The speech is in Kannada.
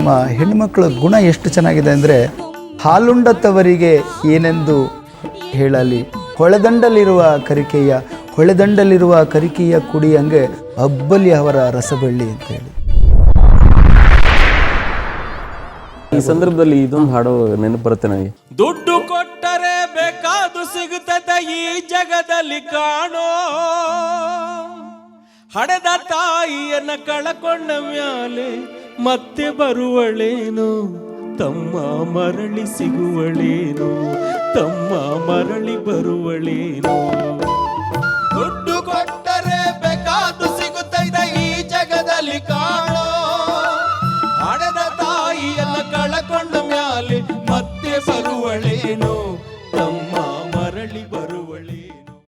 ನಮ್ಮ ಹೆಣ್ಮಕ್ಳ ಗುಣ ಎಷ್ಟು ಚೆನ್ನಾಗಿದೆ ಅಂದರೆ ಹಾಲುಂಡತ್ತವರಿಗೆ ಏನೆಂದು ಹೇಳಲಿ. ಹೊಳೆದಂಡಲಿರುವ ಕರಿಕೆಯ ಹೊಳೆದಂಡಲಿರುವ ಕರಿಕೆಯ ಕುಡಿಯಂಗೆ ಅಬ್ಬಲಿ ಅವರ ರಸಬಳ್ಳಿ ಅಂತ ಹೇಳಿ. ಈ ಸಂದರ್ಭದಲ್ಲಿ ಇದೊಂದು ಹಾಡು ನೆನಪು ಬರುತ್ತೆ ನನಗೆ. ದುಡ್ಡು ಕೊಟ್ಟರೆ ಬೇಕಾದು ಸಿಗುತ್ತದೆ ಈ ಜಗದಲ್ಲಿ ಕಾಣೋ. ಹಡೆದ ತಾಯಿಯನ್ನ ಕಳಕೊಂಡ ಮ್ಯಾಲೆ ಮತ್ತೆ ಬರುವಳೇನು? ತಮ್ಮ ಮರಳಿ ಸಿಗುವಳೇನು? ತಮ್ಮ ಮರಳಿ ಬರುವಳೇನು? ದುಡ್ಡು ಕೊಟ್ಟರೆ ಬೇಕಾದು ಸಿಗುತ್ತಿದ ಈ ಜಗದಲ್ಲಿ ಕಾಣೋ. ಹಣದ ತಾಯಿಯನ್ನು ಕಳಕೊಂಡು